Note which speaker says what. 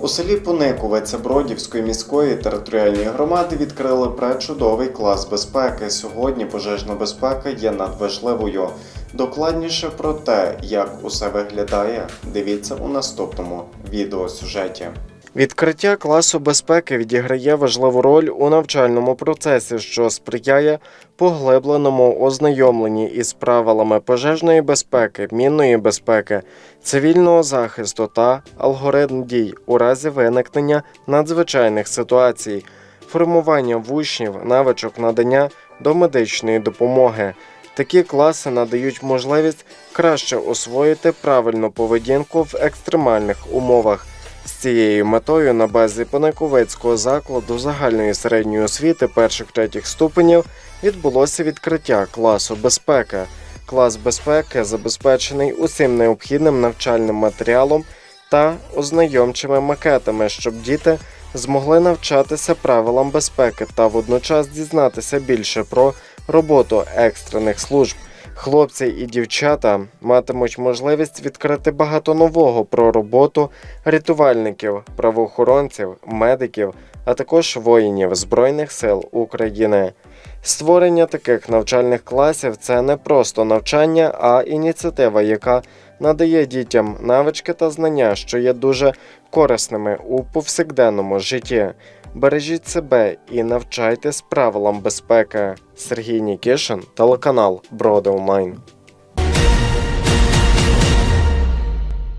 Speaker 1: У селі Пуниковець Бродівської міської територіальної громади відкрили пречудовий клас безпеки. Сьогодні пожежна безпека є надважливою. Докладніше про те, як усе виглядає, дивіться у наступному відеосюжеті. Відкриття класу безпеки відіграє важливу роль у навчальному процесі, що сприяє поглибленому ознайомленні із правилами пожежної безпеки, мінної безпеки, цивільного захисту та алгоритм дій у разі виникнення надзвичайних ситуацій, формування в учнів навичок надання домедичної допомоги. Такі класи надають можливість краще освоїти правильну поведінку в екстремальних умовах. З цією метою на базі Пониковицького закладу загальної середньої освіти перших третіх ступенів відбулося відкриття класу безпеки. Клас безпеки забезпечений усім необхідним навчальним матеріалом та ознайомчими макетами, щоб діти змогли навчатися правилам безпеки та водночас дізнатися більше про роботу екстрених служб. Хлопці і дівчата матимуть можливість відкрити багато нового про роботу рятувальників, правоохоронців, медиків, а також воїнів Збройних сил України. Створення таких навчальних класів це не просто навчання, а ініціатива, яка надає дітям навички та знання, що є дуже корисними у повсякденному житті. Бережіть себе і навчайтесь правилам безпеки. Сергій Нікішин, телеканал Броди Онлайн.